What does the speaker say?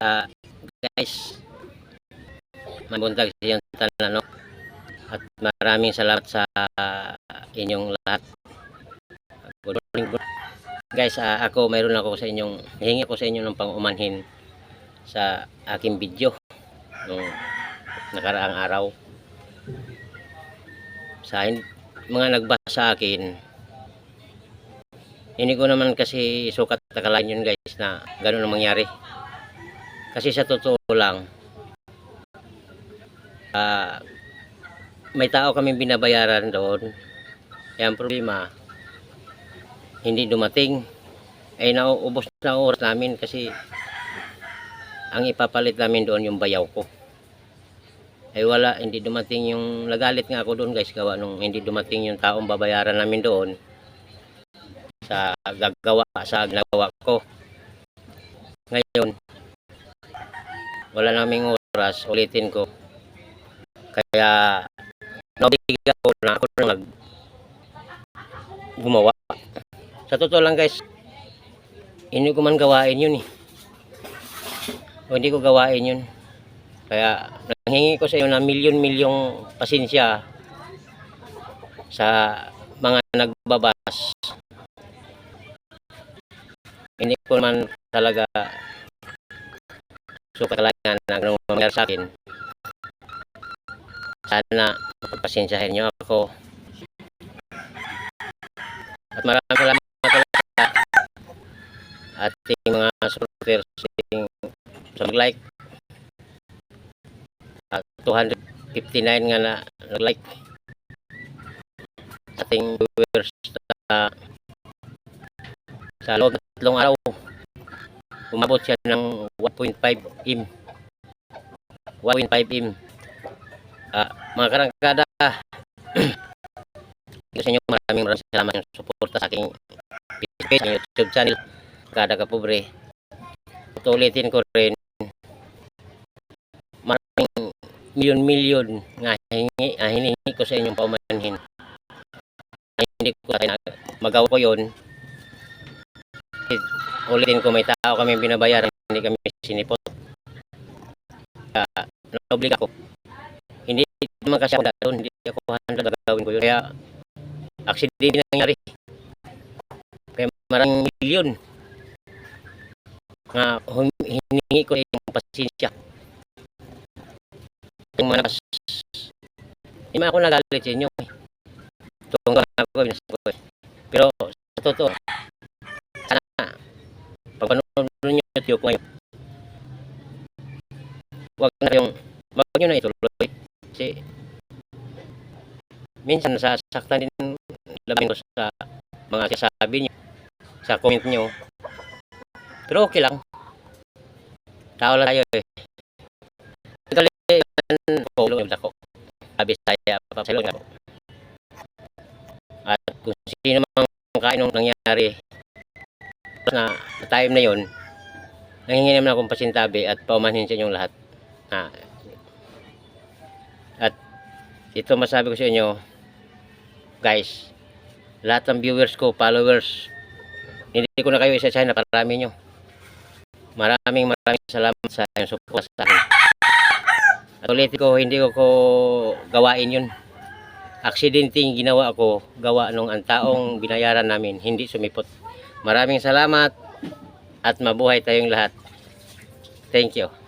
Ah, guys, mabuntag sa inyong tanan, no? At maraming salamat sa inyong lahat. Good morning, good Guys, ah, ako mayroon ako sa inyong, hihingi ko sa inyo ng pangumanhin sa aking video nung nakaraang araw. Sa mga nagbasa sa akin, hindi ko naman kasi sukat takalan yun guys na ganun ang mangyari. Kasi sa totoo lang, ah, may tao kaming binabayaran doon. Ang problema, hindi dumating. Ay nauubos na oras namin kasi ang ipapalit namin doon yung bayaw ko. Ay wala, hindi dumating yung, nagalit nga ako doon guys, gawa nung hindi dumating yung taong babayaran namin doon sa gagawa, sa ginagawa ko. Ngayon, wala naming oras, ulitin ko. Kaya, nabiga ko na ako na nag gumawa. Sa totoo lang guys, hindi ko man gawain yun eh. O hindi ko gawain yun. Kaya, nanghingi ko sa iyo na milyon-milyong pasensya sa mga nagbabas. Hindi ko man talaga sukat talaga na anong mangyari sa akin. Sana pagpasensyahin niyo ako. At maraming salamat sa ating mga supporters sa mag-like. At 259 nga na nag-like. Ating viewers sa sa loob ng tatlong araw umabot siya ng 1.5 im 1.5 im Ah, mga karangkada sa inyo maraming maraming salamat yung suporta sa aking page, yung YouTube channel. Kada kapobre At ulitin ko rin. Maraming milyon-milyon nga hingi, ah, hinihingi ko sa inyong paumanhin. Hindi ko na- magawa ko yun ulitin ko may tao kami binabayaran hindi kami sinipot. Uh, naobliga ako. Hindi naman kasi ako doon hindi ako handa gagawin ko yun. Kaya aksidente nangyari. Kaya maraming milyon nga hiningi ko yung pasensya. Yung mga nakas hindi man ako nagalit sa inyo eh. ako binasagot ko pero sa totoo YouTube ngayon wag na yung wag nyo na ituloy. Kasi minsan nasasaktan din labi ko sa mga sasabi nyo sa comment nyo pero okay lang. Tao lang tayo eh. Dali ko yung ako sabi saya at kung sino mang kain nung nangyari na time na yon nanghingi naman akong pasintabi at paumanhin sa inyong lahat. Na at ito masabi ko sa inyo guys lahat ng viewers ko followers hindi ko na kayo isa-isa na parami nyo. Maraming maraming salamat sa inyong support sa akin. At ulit ko hindi ko ko gawain yun. Aksidenteng ginawa ko gawa nung ang taong binayaran namin hindi sumipot. Maraming salamat at mabuhay tayong lahat. Thank you.